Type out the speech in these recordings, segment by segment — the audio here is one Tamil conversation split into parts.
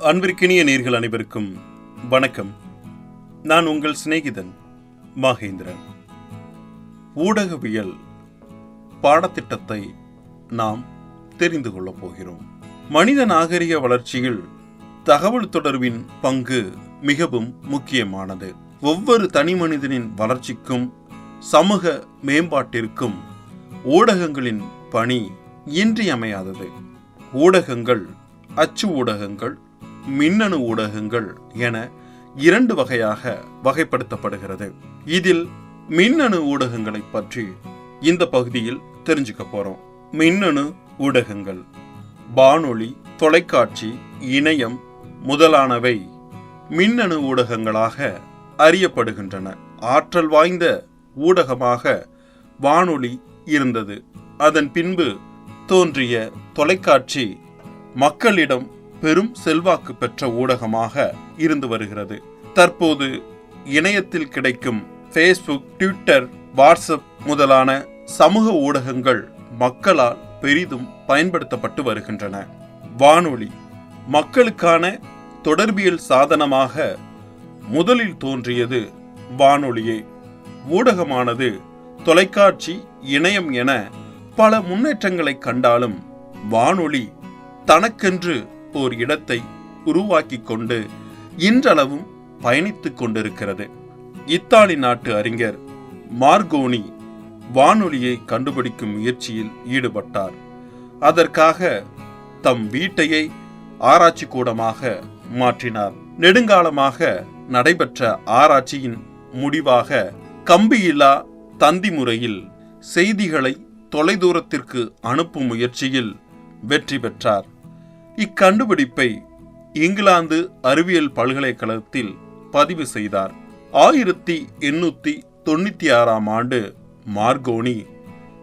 அன்பிற்கினிய நேர்கள் அனைவருக்கும் வணக்கம். நான் உங்கள் சிநேகிதன் மகேந்திரன். ஊடகவியல் பாடத்திட்டத்தை நாம் தெரிந்து கொள்ளப் போகிறோம். மனித நாகரிக வளர்ச்சியில் தகவல் தொடர்பின் பங்கு மிகவும் முக்கியமானது. ஒவ்வொரு தனி மனிதனின் வளர்ச்சிக்கும் சமூக மேம்பாட்டிற்கும் ஊடகங்களின் பணி இன்றியமையாதது. ஊடகங்கள் அச்சு ஊடகங்கள் மின்னணு ஊடகங்கள் என இரண்டு வகையாக வகைப்படுத்தப்படுகிறது. இதில் மின்னணு ஊடகங்களை பற்றி இந்த பகுதியில் தெரிஞ்சுக்க போறோம். மின்னணு ஊடகங்கள் வானொலி தொலைக்காட்சி இணையம் முதலானவை மின்னணு ஊடகங்களாக அறியப்படுகின்றன. ஆற்றல் வாய்ந்த ஊடகமாக வானொலி இருந்தது. அதன் பின்பு தோன்றிய தொலைக்காட்சி மக்களிடம் பெரும் செல்வாக்கு பெற்ற ஊடகமாக இருந்து வருகிறது. தற்போது இணையத்தில் கிடைக்கும் ஃபேஸ்புக் ட்விட்டர் வாட்ஸ்அப் முதலான சமூக ஊடகங்கள் மக்களால் பெரிதும் பயன்படுத்தப்பட்டு வருகின்றன. வானொலி மக்களுக்கான தொடர்பியல் சாதனமாக முதலில் தோன்றியது வானொலியே. ஊடகமானது தொலைக்காட்சி இணையம் என பல முன்னேற்றங்களை கண்டாலும் வானொலி தனக்கென்று ஓர் இடத்தை உருவாக்கி கொண்டு இன்றளவும் பயணித்துக் கொண்டிருக்கிறது. இத்தாலி நாட்டு அறிஞர் மார்கோனி வானொலியை கண்டுபிடிக்கும் முயற்சியில் ஈடுபட்டார். அதற்காக தம் வீட்டையை ஆராய்ச்சி கூடமாக மாற்றினார். நெடுங்காலமாக நடைபெற்ற ஆராய்ச்சியின் முடிவாக கம்பியில்லா தந்தி முறையில் செய்திகளை தொலைதூரத்திற்கு அனுப்பும் முயற்சியில் வெற்றி பெற்றார். இக்கண்டுபிடிப்பை இங்கிலாந்து அறிவியல் பல்கலைக்கழகத்தில் பதிவு செய்தார். ஆயிரத்தி எண்ணூத்தி தொண்ணூத்தி ஆறாம் ஆண்டு மார்கோனி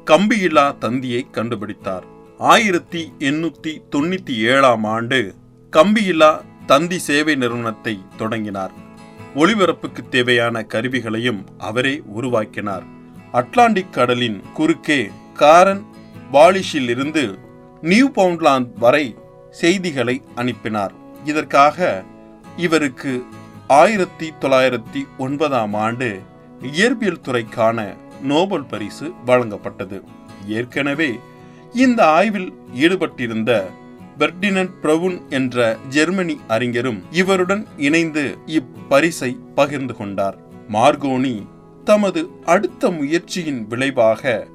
கம்பியில்லா தந்தியை கண்டுபிடித்தார். ஆயிரத்தி எண்ணூத்தி தொண்ணூத்தி ஏழாம் ஆண்டு கம்பியில்லா தந்தி சேவை நிறுவனத்தை தொடங்கினார். ஒளிபரப்புக்கு தேவையான கருவிகளையும் அவரே உருவாக்கினார். அட்லாண்டிக் கடலின் குறுக்கே காரன் வாலிஷில் இருந்து நியூ பவுண்ட்லாந்து வரை செய்திகளை அனுப்பினார். இதற்காக இவருக்கு ஆயிரத்தி தொள்ளாயிரத்தி ஒன்பதாம் ஆண்டு இயற்பியல் துறைக்கான நோபல் பரிசு வழங்கப்பட்டது. ஏற்கனவே இந்த ஆய்வில் ஈடுபட்டிருந்த பெர்டினன் பிரவுன் என்ற ஜெர்மனி அறிஞரும் இவருடன் இணைந்து இப்பரிசை பகிர்ந்து கொண்டார். மார்கோனி தமது அடுத்த முயற்சியின் விளைவாக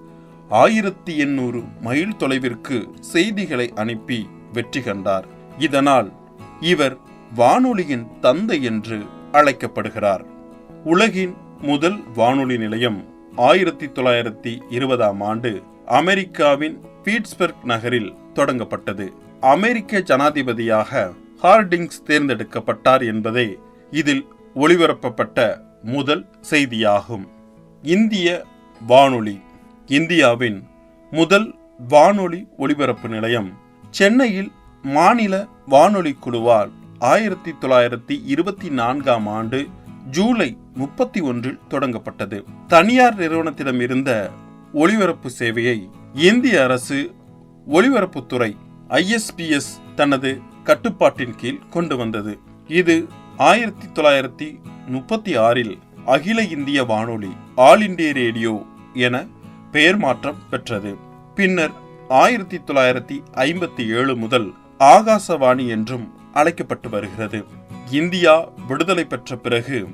ஆயிரத்தி எண்ணூறு மைல் தொலைவிற்கு செய்திகளை அனுப்பி வெற்றி கண்டார். இதனால் இவர் வானொலியின் தந்தை என்று அழைக்கப்படுகிறார். உலகின் முதல் வானொலி நிலையம் ஆயிரத்தி தொள்ளாயிரத்தி இருபதாம் ஆண்டு அமெரிக்காவின் பீட்ஸ்பர்க் நகரில் தொடங்கப்பட்டது. அமெரிக்க ஜனாதிபதியாக ஹார்டிங்ஸ் தேர்ந்தெடுக்கப்பட்டார் என்பதே இதில் ஒளிபரப்பப்பட்ட முதல் செய்தியாகும். இந்திய வானொலி இந்தியாவின் முதல் வானொலி ஒலிபரப்பு நிலையம் சென்னையில் மாநில வானொலி குழுவால் ஆயிரத்தி தொள்ளாயிரத்தி இருபத்தி நான்காம் ஆண்டு ஜூலை முப்பத்தி ஒன்றில் தொடங்கப்பட்டது. தனியார் நிறுவனத்திடம் இருந்த ஒளிபரப்பு சேவையை இந்திய அரசு ஒளிபரப்புத்துறை ஐஎஸ்பிஎஸ் தனது கட்டுப்பாட்டின் கீழ் கொண்டு வந்தது. இது ஆயிரத்தி தொள்ளாயிரத்தி முப்பத்தி ஆறில் அகில இந்திய வானொலி ஆல் இண்டிய ரேடியோ என பெயர் மாற்றம் பெற்றது. பின்னர் ஆயிரத்தி தொள்ளாயிரத்தி ஐம்பத்தி ஏழு முதல் ஆகாசவாணி என்றும் அழைக்கப்பட்டு வருகிறது. இந்தியா விடுதலை பெற்ற பிறகு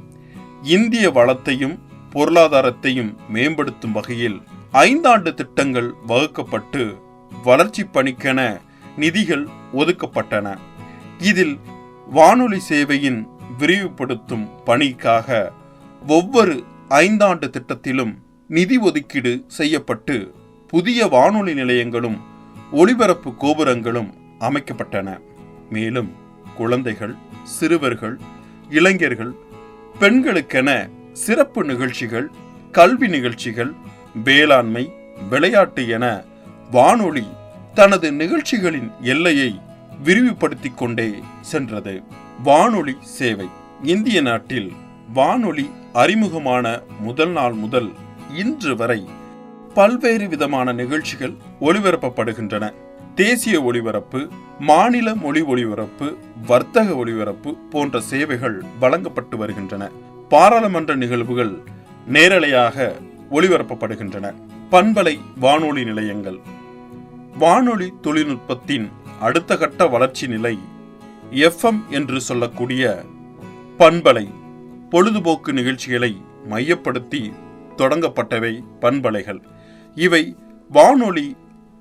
இந்திய வளத்தையும் பொருளாதாரத்தையும் மேம்படுத்தும் வகையில் ஐந்தாண்டு திட்டங்கள் வகுக்கப்பட்டு வளர்ச்சி பணிக்கென நிதிகள் ஒதுக்கப்பட்டன. இதில் வானொலி சேவையின் விரிவுபடுத்தும் பணிக்காக ஒவ்வொரு ஐந்தாண்டு திட்டத்திலும் நிதி ஒதுக்கீடு செய்யப்பட்டு புதிய வானொலி நிலையங்களும் ஒளிபரப்பு கோபுரங்களும் அமைக்கப்பட்டன. மேலும் குழந்தைகள் சிறுவர்கள் இளைஞர்கள் பெண்களுக்கென சிறப்பு நிகழ்ச்சிகள் கல்வி நிகழ்ச்சிகள் வேளாண்மை விளையாட்டு என வானொலி தனது நிகழ்ச்சிகளின் எல்லையை விரிவுபடுத்திக் கொண்டே சென்றது. வானொலி சேவை. இந்திய நாட்டில் வானொலி அறிமுகமான முதல் நாள் முதல் இன்று வரை பல்வேறு விதமான நிகழ்ச்சிகள் ஒளிபரப்பப்படுகின்றன. தேசிய ஒளிபரப்பு மாநில மொழி ஒளிபரப்பு வர்த்தக ஒளிபரப்பு போன்ற சேவைகள் வழங்கப்பட்டு வருகின்றன. பாராளுமன்ற நிகழ்வுகள் நேரலையாக ஒளிபரப்பப்படுகின்றன. பண்பலை வானொலி நிலையங்கள். வானொலி தொழில்நுட்பத்தின் அடுத்த கட்ட வளர்ச்சி நிலை எஃப்எம் என்று சொல்லக்கூடிய பண்பலை பொழுதுபோக்கு நிகழ்ச்சிகளை மையப்படுத்தி தொடங்கப்பட்டவை பண்பலைகள். இவை வானொலி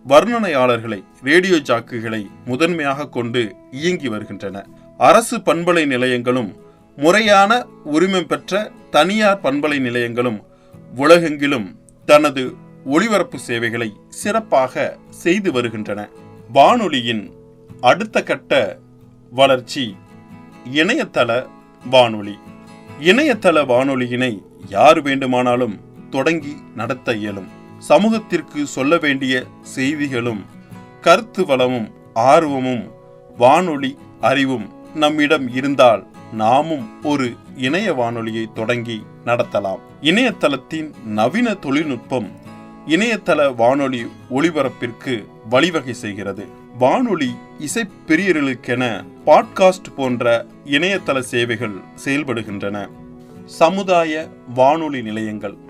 வர்ணனையாளர்களை ரேடியோ ஜாக்குகளை முதன்மையாக கொண்டு இயங்கி வருகின்றன. அரசு பண்பலை நிலையங்களும் முறையான உரிமம் பெற்ற தனியார் பண்பலை நிலையங்களும் உலகெங்கிலும் தனது ஒளிபரப்பு சேவைகளை சிறப்பாக செய்து வருகின்றன. வானொலியின் அடுத்த கட்ட வளர்ச்சி இணையதள வானொலி. இணையதள வானொலியினை யார் வேண்டுமானாலும் தொடங்கி நடத்த இயலும். சமூகத்திற்கு சொல்ல வேண்டிய செய்திகளும் கருத்து வளமும் ஆர்வமும் வானொலி அறிவும் நம்மிடம் இருந்தால் நாமும் ஒரு இணைய வானொலியை தொடங்கி நடத்தலாம். இணையதளத்தின் நவீன தொழில்நுட்பம் இணையதள வானொலி ஒளிபரப்பிற்கு வழிவகை செய்கிறது. வானொலி இசைப்பிரியர்களுக்கென பாட்காஸ்ட் போன்ற இணையதள சேவைகள் செயல்படுகின்றன. சமுதாய வானொலி நிலையங்கள்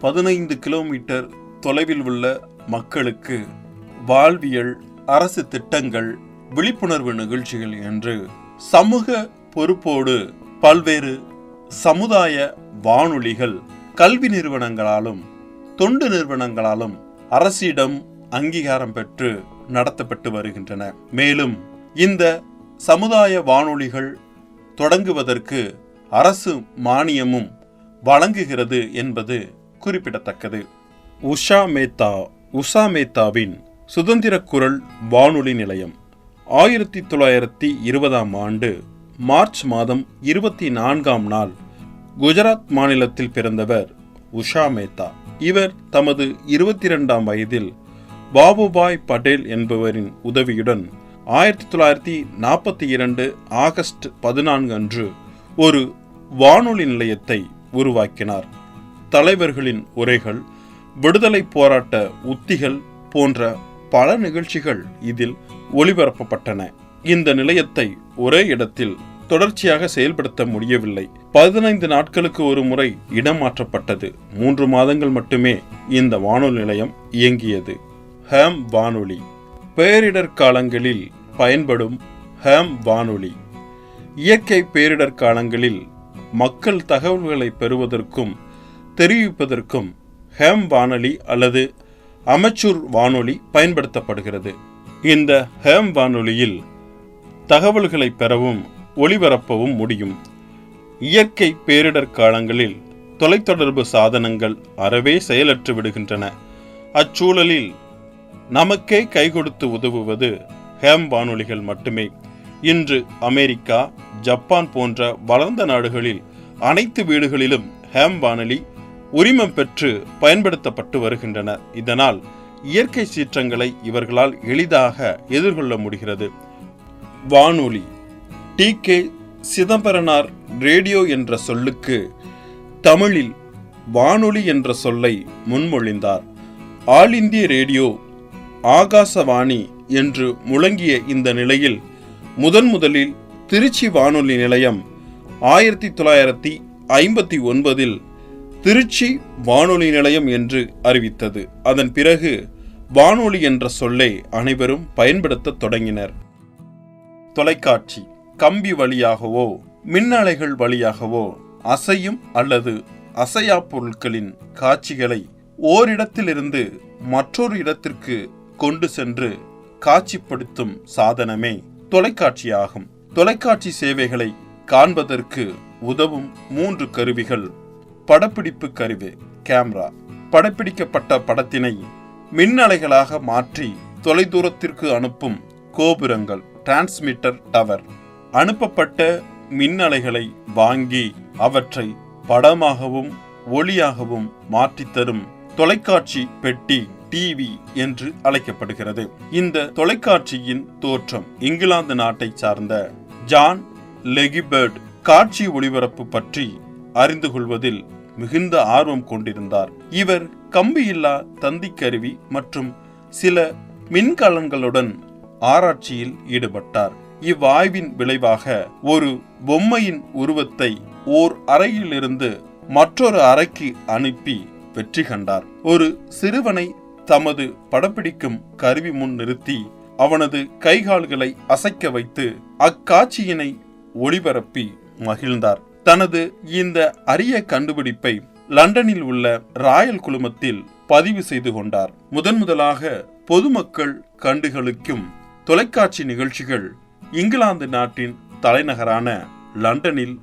பதினைந்து கிலோமீட்டர் தொலைவில் உள்ள மக்களுக்கு வாழ்வியல் அரசு திட்டங்கள் விழிப்புணர்வு நிகழ்ச்சிகள் என்று சமூக பொறுப்போடு பல்வேறு சமுதாய வானொலிகள் கல்வி நிறுவனங்களாலும் தொண்டு நிறுவனங்களாலும் அரசிடம் அங்கீகாரம் பெற்று நடத்தப்பட்டு வருகின்றன. மேலும் இந்த சமுதாய வானொலிகள் தொடங்குவதற்கு அரசு மானியமும் வழங்குகிறது என்பது குறிப்பிடத்தக்கது. உஷா மேத்தா உஷா மேத்தாவின் சுதந்திர குரல் வானொலி நிலையம். ஆயிரத்தி தொள்ளாயிரத்தி இருபதாம் ஆண்டு மார்ச் மாதம் இருபத்தி நான்காம் நாள் குஜராத் மாநிலத்தில் பிறந்தவர் உஷா மேத்தா. இவர் தமது இருபத்தி இரண்டாம் வயதில் பாபுபாய் படேல் என்பவரின் உதவியுடன் ஆயிரத்தி தொள்ளாயிரத்தி நாற்பத்தி இரண்டு ஆகஸ்ட் பதினான்கு அன்று ஒரு வானொலி நிலையத்தை உருவாக்கினார். தலைவர்களின் உரைகள் விடுதலை போராட்ட உத்திகள் போன்ற பல நிகழ்ச்சிகள் இதில் ஒளிபரப்பப்பட்டன. இந்த நிலையத்தை ஒரே இடத்தில் தொடர்ச்சியாக செயல்படுத்த முடியவில்லை. பதினைந்து நாட்களுக்கு ஒரு முறை இடம் மாற்றப்பட்டது. மூன்று மாதங்கள் மட்டுமே இந்த வானொலி நிலையம் இயங்கியது. ஹேம் வானொலி. பேரிடர் காலங்களில் பயன்படும் ஹேம் வானொலி. இயற்கை பேரிடர் காலங்களில் மக்கள் தகவல்களை பெறுவதற்கும் தெரிவிப்பதற்கும் ஹேம் வானொலி அல்லது அமைச்சூர் வானொலி பயன்படுத்தப்படுகிறது. இந்த ஹேம் வானொலியில் தகவல்களை பெறவும் ஒளிபரப்பவும் முடியும். இயற்கை பேரிடர் காலங்களில் தொலைத்தொடர்பு சாதனங்கள் அறவே செயலற்று விடுகின்றன. அச்சூழலில் நமக்கே கை கொடுத்து உதவுவது ஹேம் வானொலிகள் மட்டுமே. இன்று அமெரிக்கா ஜப்பான் போன்ற வளர்ந்த நாடுகளில் அனைத்து வீடுகளிலும் ஹேம் வானொலி உரிமம் பெற்று பயன்படுத்தப்பட்டு வருகின்றன. இதனால் இயற்கை சீற்றங்களை இவர்களால் எளிதாக எதிர்கொள்ள முடிகிறது. வானொலி டி கே சிதம்பரனார் ரேடியோ என்ற சொல்லுக்கு தமிழில் வானொலி என்ற சொல்லை முன்மொழிந்தார். ஆல் இந்திய ரேடியோ ஆகாசவாணி என்று முழங்கிய இந்த நிலையில் முதன் முதலில் திருச்சி வானொலி நிலையம் ஆயிரத்தி தொள்ளாயிரத்தி ஐம்பத்தி ஒன்பதில் திருச்சி வானொலி நிலையம் என்று அறிவித்தது. அதன் பிறகு வானொலி என்ற சொல்லை அனைவரும் பயன்படுத்தத் தொடங்கினர். தொலைக்காட்சி கம்பி வழியாகவோ மின்னலைகள் வழியாகவோ அசையும் அல்லது அசையா பொருட்களின் காட்சிகளை ஓரிடத்திலிருந்து மற்றொரு இடத்திற்கு கொண்டு சென்று காட்சிப்படுத்தும் சாதனமே தொலைக்காட்சியாகும். தொலைக்காட்சி சேவைகளை காண்பதற்கு உதவும் மூன்று கருவிகள் படப்பிடிப்பு கருவி கேமரா. படப்பிடிக்கப்பட்ட படத்தினை மின்னலைகளாக மாற்றி தொலைதூரத்திற்கு அனுப்பும் கோபுரங்கள் டிரான்ஸ்மிட்டர் டவர். அனுப்பப்பட்ட மின்னலைகளை வாங்கி அவற்றை படமாகவும் ஒளியாகவும் மாற்றித்தரும் தொலைக்காட்சி பெட்டி டிவி என்று அழைக்கப்படுகிறது. இந்த தொலைக்காட்சியின் தோற்றம் இங்கிலாந்து நாட்டை சார்ந்த ஜான் லெகிபர்ட் காட்சி ஒளிபரப்பு பற்றி அறிந்து கொள்வதில் மிகுந்த ஆர்வம் கொண்டிருந்தார். இவர் கம்பியில்லா தந்திக்கருவி மற்றும் சில மின்கலன்களுடன் ஆராய்ச்சியில் ஈடுபட்டார். இவ்வாய்வின் விளைவாக ஒரு பொம்மையின் உருவத்தை ஓர் அறையிலிருந்து மற்றொரு அறைக்கு அனுப்பி வெற்றி கண்டார். ஒரு சிறுவனை தமது படப்பிடிக்கும் கருவி முன் நிறுத்தி அவனது கைகால்களை அசைக்க வைத்து அக்காட்சியினை ஒளிபரப்பி மகிழ்ந்தார். தனது இந்த அரிய கண்டுபிடிப்பை லண்டனில் உள்ள ராயல் குழுமத்தில் பதிவு செய்து கொண்டார். முதன் முதலாக பொதுமக்கள் கண்டுகளுக்கும் தொலைக்காட்சி நிகழ்ச்சிகள் இங்கிலாந்து நாட்டின் தலைநகரான லண்டனில்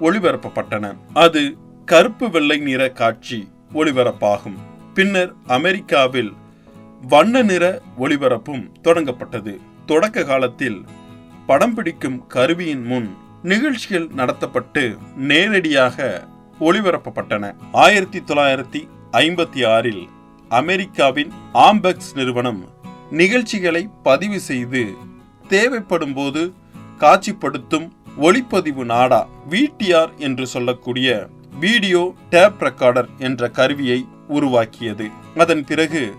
ஒளிபரப்பப்பட்டன. அது கருப்பு வெள்ளை நிற காட்சி ஒளிபரப்பாகும். பின்னர் அமெரிக்காவில் வண்ண நிற ஒளிபரப்பும் தொடங்கப்பட்டது. தொடக்க காலத்தில் படம் பிடிக்கும் கருவியின் முன் நிகழ்ச்சிகள் நடத்தப்பட்டு நேரடியாக ஒளிபரப்பப்பட்டன. ஆயிரத்தி தொள்ளாயிரத்தி ஐம்பத்தி ஆறில் அமெரிக்காவின் ஆம்பெக்ஸ் நிறுவனம் நிகழ்ச்சிகளை பதிவு செய்து தேவைப்படும் போது காட்சிப்படுத்தும் ஒளிப்பதிவு நாடா விடிஆர் என்று சொல்லக்கூடிய வீடியோ டேப் ரெக்கார்டர் என்ற கருவியை உருவாக்கியது. அதன் பிறகு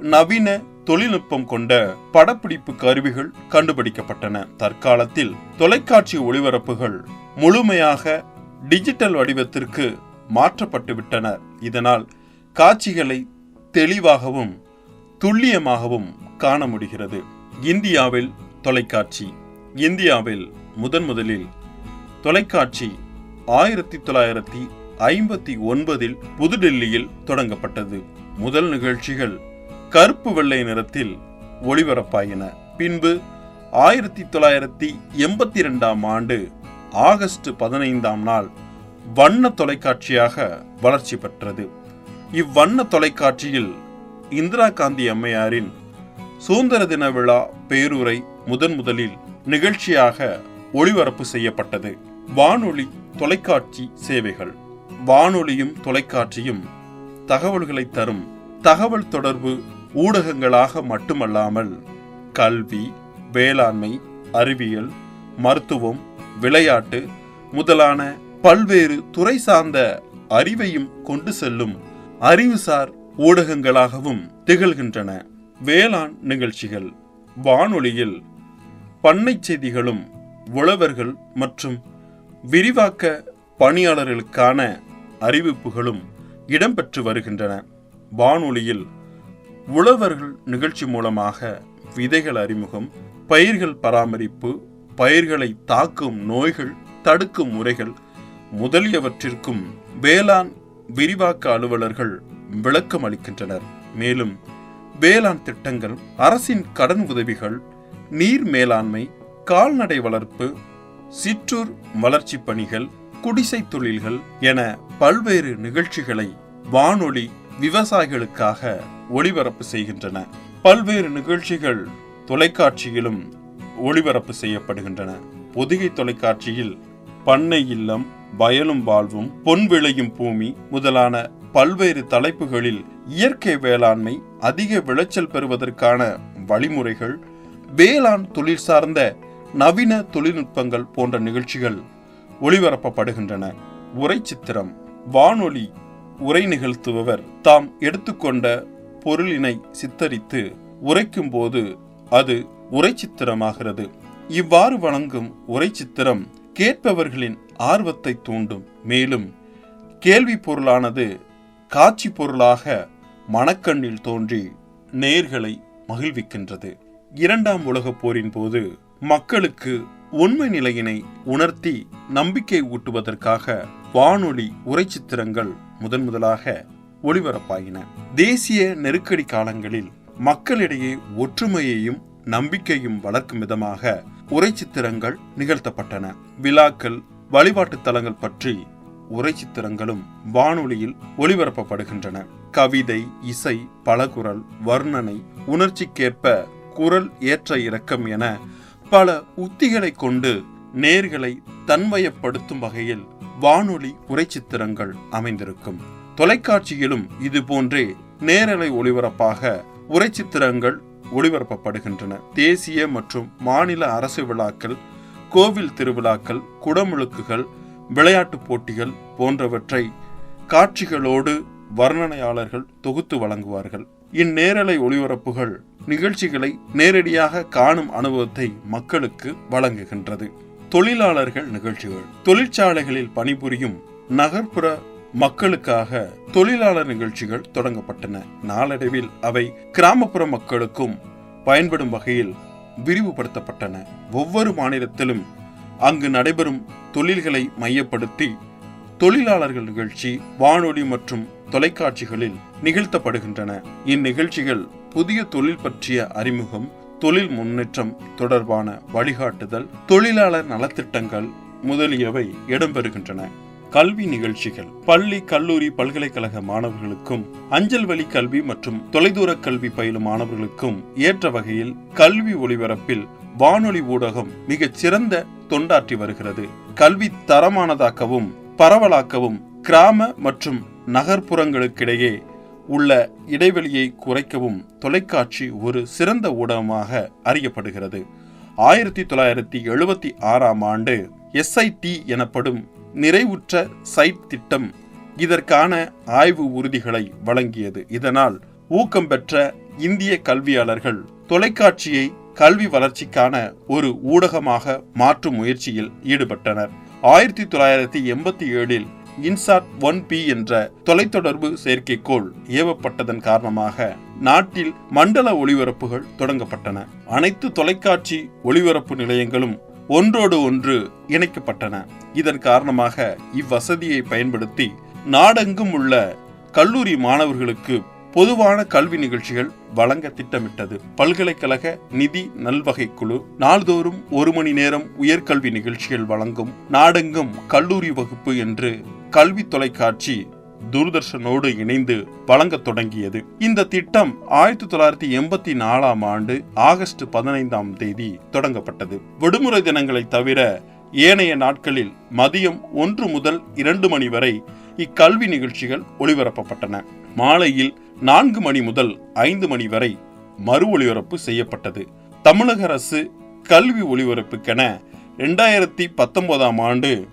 நவீன தொழில்நுட்பம் கொண்ட படப்பிடிப்பு கருவிகள் கண்டுபிடிக்கப்பட்டன. தற்காலத்தில் தொலைக்காட்சி ஒளிபரப்புகள் முழுமையாக டிஜிட்டல் வடிவத்திற்கு மாற்றப்பட்டுவிட்டன. இதனால் காட்சிகளை தெளிவாகவும் துல்லியமாகவும் காண முடிகிறது. இந்தியாவில் தொலைக்காட்சி இந்தியாவில் முதன் முதலில் தொலைக்காட்சி ஆயிரத்தி தொள்ளாயிரத்தி ஐம்பத்தி ஒன்பதில் புதுடெல்லியில் தொடங்கப்பட்டது. முதல் நிகழ்ச்சிகள் கருப்பு வெள்ளை நிறத்தில் ஒளிபரப்பாயின. பின்பு ஆயிரத்தி தொள்ளாயிரத்தி எண்பத்தி ரெண்டாம் ஆண்டு ஆகஸ்ட் பதினைந்தாம் நாள் வண்ண தொலைக்காட்சியாக வளர்ச்சி பெற்றது. இவ்வண்ண தொலைக்காட்சியில் இந்திரா காந்தி அம்மையாரின் சுதந்திர தின விழா பேருரை முதன் முதலில் நிகழ்ச்சியாக ஒளிபரப்பு செய்யப்பட்டது. வானொலி தொலைக்காட்சி சேவைகள். வானொலியும் தொலைக்காட்சியும் தகவல்களை தரும் தகவல் தொடர்பு ஊடகங்களாக மட்டுமல்லாமல் கல்வி வேளாண்மை அறிவியல் மருத்துவம் விளையாட்டு முதலான பல்வேறு துறை சார்ந்த அறிவையும் கொண்டு செல்லும் அறிவுசார் ஊடகங்களாகவும் திகழ்கின்றன. வேளாண் நிகழ்ச்சிகள் வானொலியில் பண்ணை செய்திகளும் உழவர்கள் மற்றும் விரிவாக்க பணியாளர்களுக்கான அறிவிப்புகளும் இடம்பெற்று வருகின்றன. வானொலியில் உழவர்கள் நிகழ்ச்சி மூலமாக விதைகள் அறிமுகம் பயிர்கள் பராமரிப்பு பயிர்களை தாக்கும் நோய்கள் தடுக்கும் முறைகள் முதலியவற்றிற்கும் வேளாண் விரிவாக்க அலுவலர்கள் விளக்கம் அளிக்கின்றனர். மேலும் வேளாண் திட்டங்கள் அரசின் கடன் உதவிகள் நீர் மேலாண்மை கால்நடை வளர்ப்பு சிற்றூர் வளர்ச்சி பணிகள் குடிசை தொழில்கள் என பல்வேறு நிகழ்ச்சிகளை வானொலி விவசாயிகளுக்காக ஒளிபரப்பு செய்கின்றன. பல்வேறு நிகழ்ச்சிகள் தொலைக்காட்சியிலும் ஒளிபரப்பு செய்யப்படுகின்றன. பொதிகை தொலைக்காட்சியில் பண்ணை இல்லம் வயலும் வாழ்வும் பொன் விளையும் பூமி முதலான பல்வேறு தலைப்புகளில் இயற்கை வேளாண்மை அதிக விளைச்சல் பெறுவதற்கான வழிமுறைகள் வேளாண் தொழில் சார்ந்த நவீன தொழில்நுட்பங்கள் போன்ற நிகழ்ச்சிகள் ஒளிபரப்பப்படுகின்றன. உரை சித்திரம் வானொலி உரை நிகழ்த்துபவர். தாம் எடுத்துக்கொண்ட பொருளினை சித்தரித்து உரைக்கும்போது அது உரை சித்திரமாகிறது. இவ்வாறு வழங்கும் உரை சித்திரம் கேட்பவர்களின் ஆர்வத்தை தூண்டும். மேலும் கேள்வி பொருளானது காட்சி பொருளாக மனக்கண்ணில் தோன்றி நேர்களை மகிழ்விக்கின்றது. இரண்டாம் உலகப் போரின் போது மக்களுக்கு உண்மை நிலையினை உணர்த்தி நம்பிக்கை ஊட்டுவதற்காக வானொலி உரைச்சித்திரங்கள் முதன் முதலாக ஒளிபரப்பாயின. தேசிய நெருக்கடி காலங்களில் மக்களிடையே ஒற்றுமையையும் நம்பிக்கையும் வளர்க்கும் விதமாக உரைச்சித்திரங்கள் நிகழ்த்தப்பட்டன. விழாக்கள் வழிபாட்டு தலங்கள் பற்றி உரைச்சித்திரங்களும் வானொலியில் ஒளிபரப்பப்படுகின்றன. கவிதை இசை பலகுரல் வர்ணனை உணர்ச்சிக்கேற்ப குரல் ஏற்ற இறக்கம் என பல உத்திகளை கொண்டு நேர்களை தன்மயப்படுத்தும் வகையில் வானொலி உரைச்சித்திரங்கள் அமைந்திருக்கும். தொலைக்காட்சியிலும் இது போன்றே நேரலை ஒளிபரப்பாக உரைச்சித்திரங்கள் ஒளிபரப்பப்படுகின்றன. தேசிய மற்றும் மாநில அரசு விழாக்கள் கோவில் திருவிழாக்கள் குடமுழுக்குகள் விளையாட்டுப் போட்டிகள் போன்றவற்றை காட்சிகளோடு வர்ணனையாளர்கள் தொகுத்து வழங்குவார்கள். இந்நேரலை ஒளிபரப்புகள் நிகழ்ச்சிகளை நேரடியாக காணும் அனுபவத்தை மக்களுக்கு வழங்குகின்றது. தொழிலாளர்கள் நிகழ்ச்சிகள். தொழிற்சாலைகளில் பணிபுரியும் நகர்ப்புற மக்களுக்காக தொழிலாளர் நிகழ்ச்சிகள் தொடங்கப்பட்டன. நாளடைவில் அவை கிராமப்புற மக்களுக்கும் பயன்படும் வகையில் விரிவுபடுத்தப்பட்டன. ஒவ்வொரு மாநிலத்திலும் அங்கு நடைபெறும் தொழில்களை மையப்படுத்தி தொழிலாளர்கள் நிகழ்ச்சி வானொலி மற்றும் தொலைக்காட்சிகளில் நிகழ்த்தப்படுகின்றன. இந்நிகழ்ச்சிகள் புதிய தொழில் பற்றிய அறிமுகம் தொழில் முன்னேற்றம் தொடர்பான வழிகாட்டுதல் தொழிலாளர் நலத்திட்டங்கள் முதலியவை இடம்பெறுகின்றன. கல்வி நிகழ்ச்சிகள். பள்ளி கல்லூரி பல்கலைக்கழக மாணவர்களுக்கும் அஞ்சல் வழி கல்வி மற்றும் தொலைதூர கல்வி பயிலும் மாணவர்களுக்கும் ஏற்ற வகையில் கல்வி ஒளிபரப்பில் வானொலி ஊடகம் மிகச் சிறந்த தொண்டாற்றி வருகிறது. கல்வி தரமானதாக்கவும் பரவலாக்கவும் கிராம மற்றும் நகர்ப்புறங்களுக்கிடையே உள்ள இடைவெளியை குறைக்கவும் தொலைக்காட்சி ஒரு சிறந்த ஊடகமாக அறியப்படுகிறது. ஆயிரத்தி தொள்ளாயிரத்தி எழுபத்தி ஆறாம் ஆண்டு எஸ்ஐடி எனப்படும் நிறைவுற்ற சைட் திட்டம் இதற்கான ஆய்வு உறுதிகளை வழங்கியது. இதனால் ஊக்கம் பெற்ற இந்திய கல்வியாளர்கள் தொலைக்காட்சியை கல்வி வளர்ச்சிக்கான ஒரு ஊடகமாக மாற்றும் முயற்சியில் ஈடுபட்டனர். ஆயிரத்தி தொள்ளாயிரத்தி எண்பத்தி ஏழில் இன்சாட் ஒன் பி என்ற தொலைத்தொடர்பு செயற்கைக்கோள் ஏவப்பட்டதன் காரணமாக நாட்டில் மண்டல ஒளிபரப்புகள் தொடங்கப்பட்டன. அனைத்து தொலைக்காட்சி ஒளிபரப்பு நிலையங்களும் ஒன்றோடு ஒன்று இணைக்கப்பட்டன. இதன் காரணமாக இவ்வசதியை பயன்படுத்தி நாடெங்கும் உள்ள கல்லூரி மாணவர்களுக்கு பொதுவான கல்வி நிகழ்ச்சிகள் வழங்க திட்டமிட்டது. பல்கலைக்கழக நிதி நல்வகை குழு நாள்தோறும் ஒரு மணி நேரம் உயர்கல்வி நிகழ்ச்சிகள் வழங்கும் நாடெங்கும் கல்லூரி வகுப்பு என்று கல்வி தொலைக்காட்சி தூர்தர்ஷனோடு இணைந்து வழங்க தொடங்கியது. இந்த திட்டம் ஆயிரத்தி தொள்ளாயிரத்தி எண்பத்தி நாலாம் ஆண்டு ஆகஸ்ட் பதினைந்தாம் தேதி தொடங்கப்பட்டது. விடுமுறை தினங்களை தவிர ஏனைய நாட்களில் மதியம் ஒன்று முதல் இரண்டு மணி வரை இக்கல்வி நிகழ்ச்சிகள் ஒளிபரப்பப்பட்டன. மாலையில் நான்கு மணி முதல் ஐந்து மணி வரை மறு ஒளிபரப்பு செய்யப்பட்டது. தமிழக அரசு கல்வி ஒளிபரப்புக்கென இரண்டாயிரத்தி பத்தொன்பதாம் ஆண்டு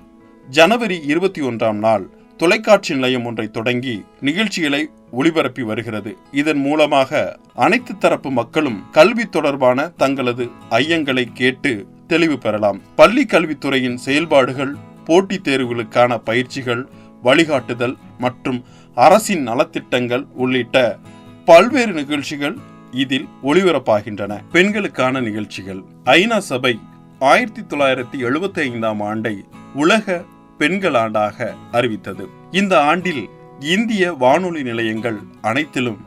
ஜனவரி இருபத்தி ஒன்றாம் நாள் தொலைக்காட்சி நிலையம் ஒன்றை தொடங்கி நிகழ்ச்சிகளை ஒளிபரப்பி வருகிறது. இதன் மூலமாக அனைத்து தரப்பு மக்களும் கல்வி தொடர்பான தங்களது ஐயங்களை கேட்டு தெளிவு பெறலாம். பள்ளி கல்வித்துறையின் செயல்பாடுகள் போட்டித் தேர்வுகளுக்கான பயிற்சிகள் வழிகாட்டுதல் மற்றும் அரசின் நலத்திட்டங்கள் உள்ளிட்ட பல்வேறு நிகழ்ச்சிகள் இதில் ஒளிபரப்பாகின்றன. பெண்களுக்கான நிகழ்ச்சிகள். ஐநா சபை ஆயிரத்தி தொள்ளாயிரத்தி எழுபத்தி ஐந்தாம் ஆண்டை உலக பெண்கள் ஆண்டாக அறிவித்தது. இந்த ஆண்டில் இந்திய வானொலி நிலையங்கள் அனைத்திலும்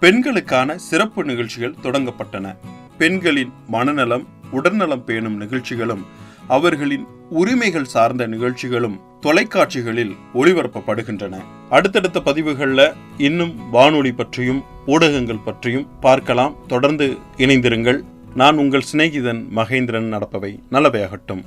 பெண்களுக்கான சிறப்பு நிகழ்ச்சிகள் தொடங்கப்பட்டன. பெண்களின் மனநலம் உடல்நலம் பேணும் நிகழ்ச்சிகளும் அவர்களின் உரிமைகள் சார்ந்த நிகழ்ச்சிகளும் தொலைக்காட்சிகளில் ஒளிபரப்பப்படுகின்றன. அடுத்தடுத்த பதிவுகளில் இன்னும் வானொலி பற்றியும் ஊடகங்கள் பற்றியும் பார்க்கலாம். தொடர்ந்து இணைந்திருங்கள். நான் உங்கள் சிநேகிதன் மகேந்திரன் நடப்பவை நல்லவையாகட்டும்.